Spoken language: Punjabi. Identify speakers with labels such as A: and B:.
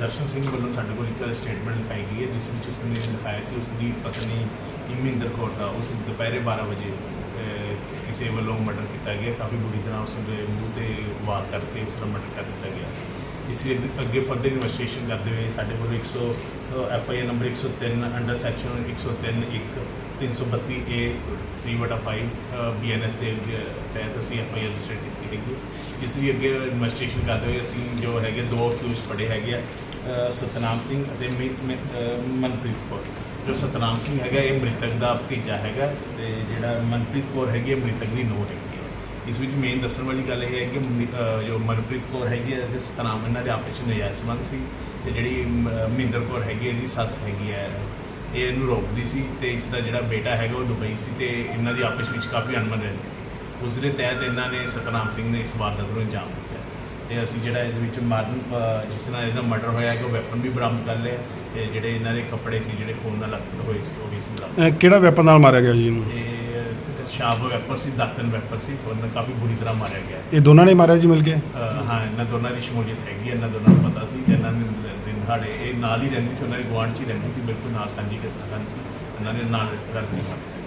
A: ਦਰਸ਼ਨ ਸਿੰਘ ਵੱਲੋਂ ਸਾਡੇ ਕੋਲ ਇੱਕ ਸਟੇਟਮੈਂਟ ਲਿਖਾਈ ਗਈ ਹੈ, ਜਿਸ ਵਿੱਚ ਉਸਨੇ ਲਿਖਾਇਆ ਕਿ ਉਸਦੀ ਪਤਨੀ ਇਮਿੰਦਰ ਕੌਰ ਦਾ ਉਸ ਦੁਪਹਿਰੇ 12 ਵਜੇ ਕਿਸੇ ਵੱਲੋਂ ਮਰਡਰ ਕੀਤਾ ਗਿਆ। ਕਾਫੀ ਬੁਰੀ ਤਰ੍ਹਾਂ ਉਸ ਦੇ ਮੂੰਹ ਤੇ ਵਾਰ ਕਰਕੇ ਉਸ ਦਾ ਮਰਡਰ ਕਰ ਦਿੱਤਾ ਗਿਆ ਸੀ। ਇਸ ਲਈ ਅੱਗੇ- ਫਰਦਰ ਇਨਵੈਸਟੀਗੇਸ਼ਨ ਕਰਦੇ ਹੋਏ ਸਾਡੇ ਕੋਲ 100 F I R number 103 under section 103 1 332 ਏ 3/5 ਬੀਐਨਐਸ ਦੇ ਅੱਗੇ ਤਹਿਤ ਅਸੀਂ ਐਫ ਆਈ ਆਰ ਰਜਿਸਟਰ ਕੀਤੀ ਹੈਗੀ ਇਸ ਲਈ ਅੱਗੇ ਇਨਵੈਸਟੀਗੇਸ਼ਨ ਕਰਦੇ ਹੋਏ ਅਸੀਂ ਜੋ ਹੈਗੇ ਦੋ ਅਕਿਊਜ਼ ਫੜੇ ਹੈਗੇ ਆ। ਸਤਨਾਮ ਸਿੰਘ ਅਤੇ ਮਿ- ਮਿ- ਅ, ਮਨਪ੍ਰੀਤ ਕੌਰ। ਜੋ ਸਤਨਾਮ ਸਿੰਘ ਹੈਗਾ ਇਹ ਮ੍ਰਿਤਕ ਦਾ ਭਤੀਜਾ ਹੈਗਾ ਤੇ ਜਿਹੜਾ ਮਨਪ੍ਰੀਤ ਕੌਰ ਹੈਗੀ ਹੈ ਮ੍ਰਿਤਕ ਦੀ ਨੂੰਹ ਹੈਗੀ ਹੈ। ਇਸ ਵਿੱਚ ਮੇਨ ਦੱਸਣ ਵਾਲੀ ਗੱਲ ਇਹ ਹੈ ਕਿ ਮ- ਅ, ਜੋ ਮਨਪ੍ਰੀਤ ਕੌਰ ਹੈਗੀ ਹੈ ਤੇ ਸਤਨਾਮ ਇਹਨਾਂ ਦੇ ਆਪਸ ਵਿੱਚ ਨਜਾਇਜ਼ ਸੰਬੰਧ ਸੀ ਤੇ ਜਿਹੜੀ ਮ- ਮਹਿੰਦਰ ਕੌਰ ਹੈਗੀ ਹੈ ਇਹਦੀ ਸੱਸ ਹੈਗੀ ਹੈ। ਇਹ ਇਹਨੂੰ ਰੋਕਦੀ ਸੀ ਤੇ ਇਸ ਦਾ ਜਿਹੜਾ ਬੇਟਾ ਹੈਗਾ ਉਹ ਦੁਬਈ ਸੀ ਤੇ ਇਹਨਾਂ ਦੀ ਆਪਸ ਵਿੱਚ ਕਾਫੀ ਅਣਬਣ ਰਹਿੰਦੀ ਸੀ। ਉਸ ਦੇ ਤਹਿਤ ਇਹਨਾਂ ਨੇ ਸਤਨਾਮ ਸਿੰਘ ਨੇ ਇਸ ਵਾਰਦਾਤ ਨੂੰ ਅੰਜਾਮ ਦਿੱਤਾ। ਤੇ ਅਸੀਂ ਜਿਹੜਾ ਇਹਦੇ ਵਿੱਚ ਮਾਰਨ ਜਿਸ ਨਾਲ ਇਹਦਾ ਮਰਡਰ ਹੋਇਆ ਕਿ ਉਹ ਵੈਪਨ ਵੀ ਬਰਾਮਦ ਕਰ ਲਿਆ ਤੇ ਜਿਹੜੇ ਇਹਨਾਂ ਦੇ ਕੱਪੜੇ ਸੀ ਜਿਹੜੇ ਖੂਨ ਨਾਲ ਲਗਤ ਹੋਏ ਸੀ ਉਹ ਵੀ ਸੀ ਬਰਾਮਦ
B: ਅਹ ਕਿਹੜਾ ਵੈਪਨ ਨਾਲ ਮਾਰਿਆ ਗਿਆ ਜੀ ਇਹਨੂੰ?
A: ਤੇ ਸ਼ਾਰਪ ਵੈਪਰ ਸੀ ਦਾਤਨ ਵੈਪਰ ਸੀ ਉਹਨਾਂ ਕਾਫੀ ਬੁਰੀ ਤਰ੍ਹਾਂ ਮਾਰਿਆ ਗਿਆ।
B: ਇਹ ਦੋਨਾਂ ਨੇ ਮਾਰਿਆ ਜੀ ਮਿਲ ਕੇ?
A: ਹਾਂ ਇਹਨਾਂ ਦੋਨਾਂ ਦੀ ਸ਼ਮੂਲੀਅਤ ਹੈਗੀ ਹੈ, ਇਹਨਾਂ ਦੋਨਾਂ ਨੂੰ ਪਤਾ ਸੀ ਕਿ ਇਹਨਾਂ ਨੇ ਦਿਨ ਦਿਹਾੜੇ ਇਹ ਨਾਲ ਹੀ ਰਹਿੰਦੀ ਸੀ ਉਹਨਾਂ ਦੇ ਗੁਆਂਢ 'ਚ ਹੀ ਰਹਿੰਦੀ ਸੀ ਬਿਲਕੁਲ ਨਾਲ ਸਾਂਝੀ ਕਰਨਾ ਸੀ ਇਹਨਾਂ ਨੇ ਨਾਲ ਰਲ ਕੇ ਕੰਮ ਕੀਤਾ।